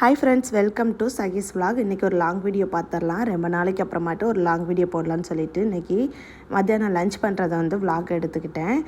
Hi friends welcome to Sakhi's vlog இன்றைக்கி ஒரு long video பார்த்துடலாம். ரொம்ப நாளைக்கு அப்புறமாட்டு ஒரு லாங் வீடியோ போடலான்னு சொல்லிட்டு இன்றைக்கி மத்தியானம் லஞ்ச் பண்ணுறதை வந்து விலாக் எடுத்துக்கிட்டேன்.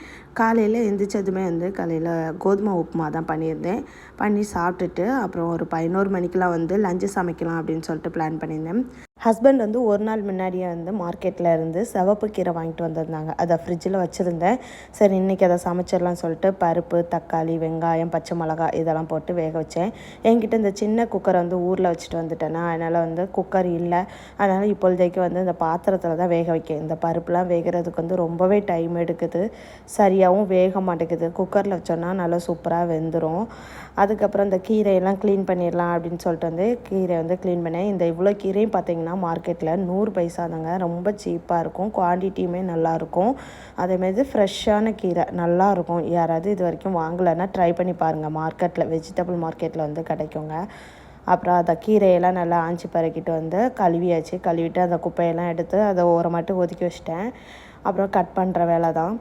காலையில் எந்திரிச்சதுமே வந்து காலையில் கோதுமை உப்புமா தான் பண்ணியிருந்தேன். பண்ணி சாப்பிட்டுட்டு அப்புறம் ஒரு பதினோரு மணிக்கெலாம் வந்து லஞ்சு சமைக்கலாம் அப்படின்னு சொல்லிட்டு பிளான் பண்ணியிருந்தேன். ஹஸ்பண்ட் வந்து ஒரு நாள் முன்னாடியே வந்து மார்க்கெட்டில் இருந்து சிவப்பு கீரை வாங்கிட்டு வந்திருந்தாங்க. அதை ஃப்ரிட்ஜில் வச்சுருந்தேன். சரி இன்றைக்கி அதை சமைச்சிடலாம் சொல்லிட்டு பருப்பு தக்காளி வெங்காயம் பச்சை மிளகா இதெல்லாம் போட்டு வேக வச்சேன். என்கிட்ட இந்த சின்ன குக்கரை வந்து ஊரில் வச்சுட்டு வந்துட்டேன்னா அதனால் வந்து குக்கர் இல்லை. அதனால் இப்பொழுதைக்கு வந்து இந்த பாத்திரத்தில் தான் வேக வைக்க இந்த பருப்புலாம் வேகிறதுக்கு வந்து ரொம்பவே டைம் எடுக்குது. சரியாகவும் வேக மாட்டேங்குது. குக்கரில் வச்சோன்னா நல்லா சூப்பராக வெந்துடும் அதுக்கப்புறம் இந்த கீரையெல்லாம் க்ளீன் பண்ணிடலாம் அப்படின்னு சொல்லிட்டு வந்து கீரை வந்து க்ளீன் பண்ணேன். இந்த இவ்வளோ கீரையும் பார்த்திங்கன்னா மார்க்கெட்டில் நூறு பைசா தாங்க. ரொம்ப சீப்பாக இருக்கும். குவான்டிட்டியுமே நல்லாயிருக்கும். அதேமாரி ஃப்ரெஷ்ஷான கீரை நல்லாயிருக்கும். யாராவது இது வரைக்கும் வாங்கலைன்னா ட்ரை பண்ணி பாருங்கள் மார்க்கெட்டில் வெஜிடபிள் மார்க்கெட்டில் வந்து கிடைக்குங்க. அப்புறம் அதை கீரையெல்லாம் நல்லா ஆஞ்சி பறக்கிட்டு வந்து கழுவியாச்சு. கழுவிட்டு அந்த குப்பையெல்லாம் எடுத்து அதை ஓரமாட்டு ஒதுக்கி வச்சிட்டேன். அப்புறம் கட் பண்ணுற வேலை தான்.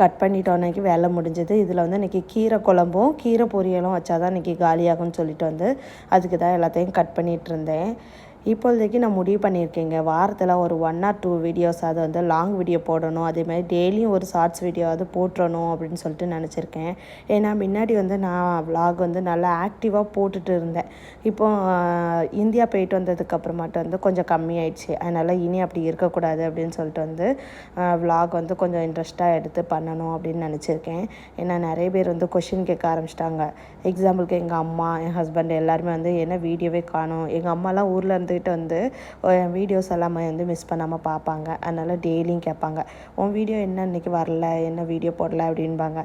கட் பண்ணிட்டோன்னைக்கு வேலை முடிஞ்சது. இதில் வந்து இன்றைக்கி கீரை குழம்பும் கீரை பொரியலும் வச்சா தான் இன்றைக்கி காலியாகும்னு சொல்லிட்டு வந்து அதுக்கு தான் எல்லாத்தையும் கட் பண்ணிகிட்டு இருந்தேன். இப்போதைக்கு நான் முடிவு பண்ணியிருக்கேங்க. வாரத்தில் ஒரு ஒன் ஆர் டூ வீடியோஸ் அது வந்து லாங் வீடியோ போடணும். அதேமாதிரி டெய்லியும் ஒரு ஷார்ட்ஸ் வீடியோவாவது போட்டுறணும் அப்படின்னு சொல்லிட்டு நினச்சிருக்கேன். ஏன்னா முன்னாடி வந்து நான் விலாக் வந்து நல்லா ஆக்டிவாக போட்டுட்டு இருந்தேன். இப்போ இந்தியா போயிட்டு வந்ததுக்கு வந்து கொஞ்சம் கம்மியாயிடுச்சு. அதனால் இனி அப்படி இருக்கக்கூடாது அப்படின்னு சொல்லிட்டு வந்து விலாக் வந்து கொஞ்சம் இன்ட்ரெஸ்ட்டாக எடுத்து பண்ணணும் அப்படின்னு நினச்சிருக்கேன். ஏன்னா நிறைய பேர் வந்து கொஷின் கேட்க ஆரம்பிச்சிட்டாங்க. எக்ஸாம்பிளுக்கு எங்கள் அம்மா என் ஹஸ்பண்ட் எல்லாருமே வந்து என்ன வீடியோவே காணும்? எங்கள் அம்மாலாம் ஊரில் இருந்து பார்த்துட்டு வந்து என் வீடியோஸ் எல்லாமே வந்து மிஸ் பண்ணாமல் பார்ப்பாங்க அதனால் டெய்லியும் கேட்பாங்க. உன் வீடியோ என்ன இன்னைக்கு வரல? என்ன வீடியோ போடல? அப்படின்பாங்க.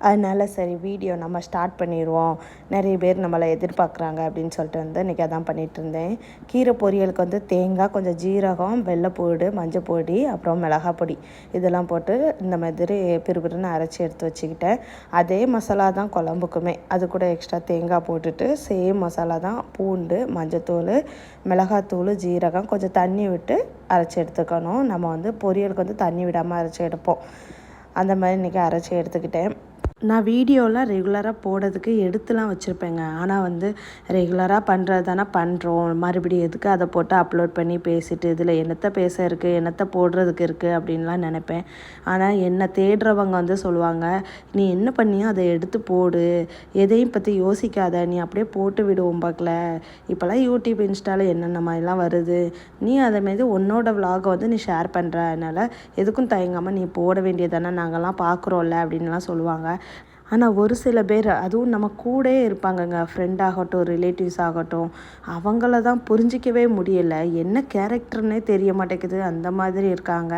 அதனால சரி வீடியோ நம்ம ஸ்டார்ட் பண்ணிடுவோம் நிறைய பேர் நம்மளை எதிர்பார்க்குறாங்க அப்படின்னு சொல்லிட்டு வந்து இன்றைக்கி அதான் பண்ணிகிட்டு இருந்தேன். கீரை பொரியலுக்கு வந்து தேங்காய் கொஞ்சம் ஜீரகம் வெள்ளைப்பூடு மஞ்சள் பொடி அப்புறம் மிளகாய் பொடி. இதெல்லாம் போட்டு இந்த மாதிரி பிறுபிறுன்னு அரைச்சி எடுத்து வச்சுக்கிட்டேன். அதே மசாலா தான் குழம்புக்குமே. அது கூட எக்ஸ்ட்ரா தேங்காய் போட்டுட்டு சேம் மசாலா தான் பூண்டு மஞ்சத்தூள் மிளகாத்தூள் ஜீரகம் கொஞ்சம் தண்ணி விட்டு அரைச்சி எடுத்துக்கணும். நம்ம வந்து பொரியலுக்கு வந்து தண்ணி விடாமல் அரைச்சி எடுப்போம். அந்த மாதிரி இன்றைக்கி அரைச்சி எடுத்துக்கிட்டேன். நான் வீடியோலாம் ரெகுலராக போடுறதுக்கு எடுத்துலாம் வச்சுருப்பேங்க. ஆனால் வந்து ரெகுலராக பண்ணுறது தானே பண்ணுறோம் மறுபடியும் எதுக்கு அதை போட்டு அப்லோட் பண்ணி பேசிட்டு இதில் என்னத்தை பேச இருக்குது என்னத்தை போடுறதுக்கு இருக்குது அப்படின்லாம் நினைப்பேன். ஆனால் என்னை தேடுறவங்க வந்து சொல்லுவாங்க நீ என்ன பண்ணியோ அதை எடுத்து போடு. எதையும் பற்றி யோசிக்காத. நீ அப்படியே போட்டு விடுவோம் பார்க்கல இப்போல்லாம் யூடியூப் இன்ஸ்டாவில் என்னென்ன மாதிரிலாம் வருது. நீ அதேமாரி உன்னோட விலாகை வந்து நீ ஷேர் பண்ணுற அதனால் எதுக்கும் தயங்காமல் நீ போட வேண்டியதானே நாங்கள்லாம் பார்க்குறோம்ல அப்படின்லாம் சொல்லுவாங்க. ஆனால் ஒரு சில பேர் அதுவும் நம்ம கூட இருப்பாங்கங்க. ஃப்ரெண்ட் ஆகட்டும் ரிலேட்டிவ்ஸ் ஆகட்டும் அவங்கள தான் புரிஞ்சிக்கவே முடியலை. என்ன கேரக்டர்னே தெரிய மாட்டேங்குது. அந்த மாதிரி இருக்காங்க.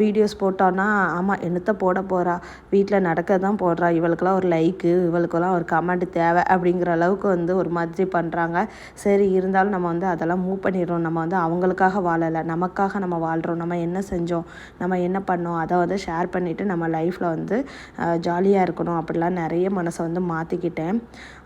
வீடியோஸ் போட்டோன்னா ஆமாம் என்னத்தை போட போகிறா வீட்டில் நடக்க தான் போடுறா. இவளுக்கெல்லாம் ஒரு லைக்கு இவளுக்கெல்லாம் ஒரு கமெண்ட் தேவை அப்படிங்கிற அளவுக்கு வந்து ஒரு மாதிரி பண்ணுறாங்க சரி இருந்தாலும் நம்ம வந்து அதெல்லாம் மூவ் பண்ணிடுறோம். நம்ம வந்து அவங்களுக்காக வாழலை. நமக்காக நம்ம வாழ்கிறோம் நம்ம என்ன செஞ்சோம்? நம்ம என்ன பண்ணோம்? அதை வந்து ஷேர் பண்ணிவிட்டு நம்ம லைஃப்பில் வந்து ஜாலியாக இருக்கணும். அப்படிலாம் நிறைய மனசை வந்து மாற்றிக்கிட்டேன்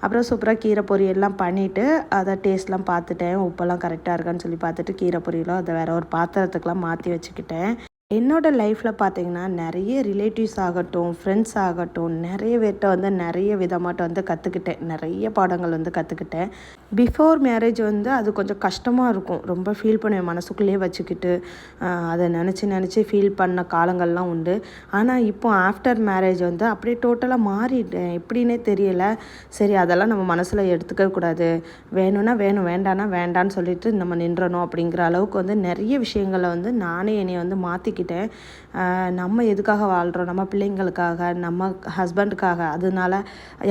அப்புறம் சூப்பராக கீரை பொரியல்லாம் பண்ணிவிட்டு அதை டேஸ்ட்லாம் பார்த்துட்டேன். உப்பெல்லாம் கரெக்டாக இருக்கான்னு சொல்லி பார்த்துட்டு கீரை பொரியலும் அதை வேறு ஒரு பாத்திரத்துக்கெலாம் மாற்றி வச்சுக்கிட்டேன். என்னோட லைஃப்பில் பார்த்தீங்கன்னா நிறைய ரிலேட்டிவ்ஸ் ஆகட்டும் ஃப்ரெண்ட்ஸ் ஆகட்டும் நிறைய பேர்கிட்ட வந்து நிறைய விதமாட்ட வந்து கற்றுக்கிட்டேன் நிறைய பாடங்கள் வந்து கற்றுக்கிட்டேன் பிஃபோர் மேரேஜ் வந்து அது கொஞ்சம் கஷ்டமாக இருக்கும். ரொம்ப ஃபீல் பண்ணுவேன் மனசுக்குள்ளேயே வச்சுக்கிட்டு அதை நினச்சி நினச்சி ஃபீல் பண்ண காலங்கள்லாம் உண்டு. ஆனால் இப்போ ஆஃப்டர் மேரேஜ் வந்து அப்படியே டோட்டலாக மாறிட்டேன். எப்படின்னே தெரியலை. சரி அதெல்லாம் நம்ம மனசில் எடுத்துக்கக்கூடாது வேணும்னா வேணும் வேண்டானா வேண்டான்னு சொல்லிட்டு நம்ம நின்றணும் அப்படிங்கிற அளவுக்கு வந்து நிறைய விஷயங்களை வந்து நானே என்னை வந்து மாற்றிக்கிட்டேன் நம்ம எதுக்காக வாழ்கிறோம் நம்ம பிள்ளைங்களுக்காக நம்ம ஹஸ்பண்டுக்காக அதனால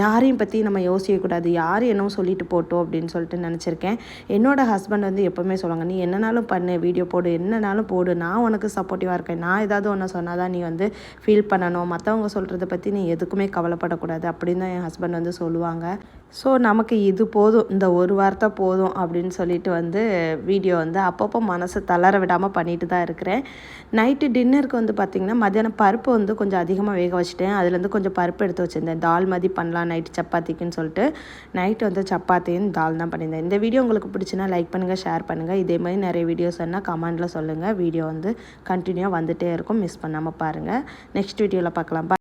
யாரையும் பற்றி நம்ம யோசிக்கக்கூடாது. யார் என்னவோ சொல்லிட்டு போட்டோம் அப்படின்னு சொல்லிட்டு நினச்சிருக்கேன். என்னோட ஹஸ்பண்ட் வந்து எப்போவுமே சொல்லுவாங்க நீ என்னனாலும் பண்ணு வீடியோ போடு என்னனாலும் போடு. நான் உனக்கு சப்போர்ட்டிவாக இருக்கேன். நான் ஏதாவது ஒன்று சொன்னால் தான் நீ வந்து ஃபீல் பண்ணணும். மற்றவங்க சொல்கிறத பற்றி நீ எதுக்குமே கவலைப்படக்கூடாது. அப்படின்னு தான் என் ஹஸ்பண்ட் வந்து சொல்லுவாங்க. ஸோ நமக்கு இது போதும். இந்த ஒரு வார்த்தை போதும் அப்படின்னு சொல்லிட்டு வந்து வீடியோ வந்து அப்பப்போ மனசை தளர விடாமல் பண்ணிட்டு தான் இருக்கிறேன். நைட்டு டின்னருக்கு வந்து பார்த்திங்கன்னா மத்தியானம் பருப்பு வந்து கொஞ்சம் அதிகமாக வேக வச்சுட்டேன். அதுலேருந்து கொஞ்சம் பருப்பு எடுத்து வச்சுருந்தேன். தால் மதி பண்ணலாம் நைட்டு சப்பாத்திக்குன்னு சொல்லிட்டு. நைட்டு வந்து சப்பாத்தியும் தால் தான் பண்ணியிருந்தேன். இந்த வீடியோ உங்களுக்கு பிடிச்சினா லைக் பண்ணுங்கள் ஷேர் பண்ணுங்கள் இதே மாதிரி நிறைய வீடியோஸ் என்ன கமெண்டில் சொல்லுங்கள் வீடியோ வந்து கண்டினியூவாக வந்துகிட்டே இருக்கும். மிஸ் பண்ணாமல் பாருங்கள் நெக்ஸ்ட் வீடியோவில் பார்க்கலாம்.